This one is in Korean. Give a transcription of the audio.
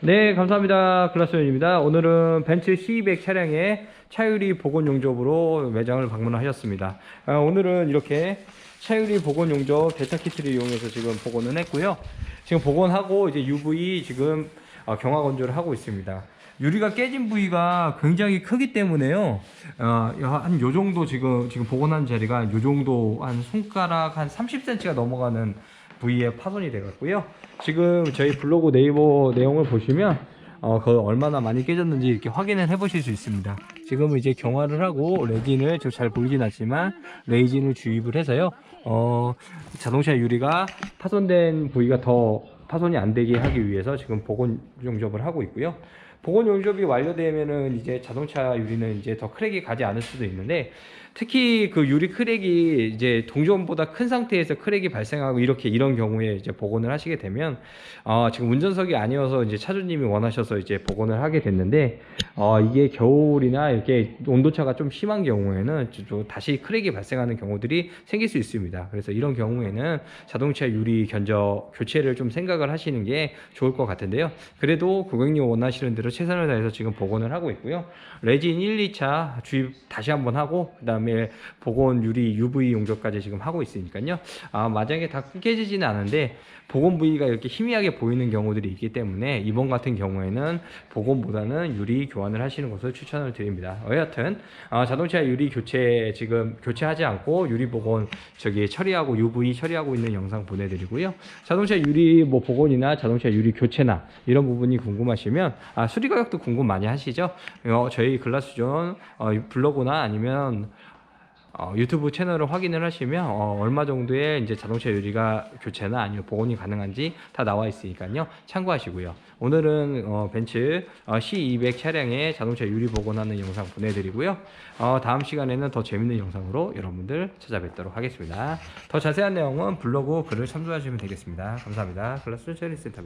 네, 감사합니다. 글라스원입니다. 오늘은 벤츠 C200 차량의 차유리 복원 용접으로 매장을 방문하셨습니다. 아, 오늘은 이렇게 차유리 복원 용접 데타 키트를 이용해서 지금 복원을 했고요. 지금 복원하고 이제 UV 지금 어, 경화 건조를 하고 있습니다. 유리가 깨진 부위가 굉장히 크기 때문에요. 어, 한 요 정도 지금 지금 복원한 자리가 요 정도 한 손가락 한 30cm가 넘어가는 부위에 파손이 돼갖고요. 지금 저희 블로그 네이버 내용을 보시면 어, 그 얼마나 많이 깨졌는지 이렇게 확인을 해보실 수 있습니다. 지금은 이제 경화를 하고 레진을 좀잘 보이진 않지만 레이진을 주입을 해서요. 어, 자동차 유리가 파손된 부위가 더 파손이 안 되게 하기 위해서 지금 복원 용접을 하고 있고요. 복원 용접이 완료되면은 이제 자동차 유리는 이제 더 크랙이 가지 않을 수도 있는데 특히 그 유리 크랙이 이제 동전보다 큰 상태에서 크랙이 발생하고 이렇게 이런 경우에 이제 복원을 하시게 되면 어, 지금 운전석이 아니어서 이제 차주님이 원하셔서 이제 복원을 하게 됐는데 어, 이게 겨울이나 이렇게 온도차가 좀 심한 경우에는 다시 크랙이 발생하는 경우들이 생길 수 있습니다. 그래서 이런 경우에는 자동차 유리 견적 교체를 좀 생각 을 하시는 게 좋을 것 같은데요. 그래도 고객님 원하시는 대로 최선을 다해서 지금 복원을 하고 있고요. 레진 1, 2차 주입 다시 한번 하고 그다음에 복원 유리 UV 용접까지 지금 하고 있으니까요. 아, 만약에 다 깨지지는 않은데 복원 부위가 이렇게 희미하게 보이는 경우들이 있기 때문에 이번 같은 경우에는 복원보다는 유리 교환을 하시는 것을 추천을 드립니다. 어, 여하튼 아, 자동차 유리 교체 지금 교체하지 않고 유리 복원 저기 처리하고 UV 처리하고 있는 영상 보내드리고요. 자동차 유리 뭐 복원이나 자동차 유리 교체나 이런 부분이 궁금하시면 아, 수리 가격도 궁금 많이 하시죠? 어, 저희 글라스존 어, 블로그나 아니면 어, 유튜브 채널을 확인을 하시면 어, 얼마 정도의 이제 자동차 유리가 교체나 아니면 복원이 가능한지 다 나와 있으니까요. 참고하시고요. 오늘은 어, 벤츠 어, C200 차량의 자동차 유리 복원하는 영상 보내드리고요. 어, 다음 시간에는 더 재밌는 영상으로 여러분들 찾아뵙도록 하겠습니다. 더 자세한 내용은 블로그 글을 참조하시면 되겠습니다. 감사합니다. 글라스 체리센터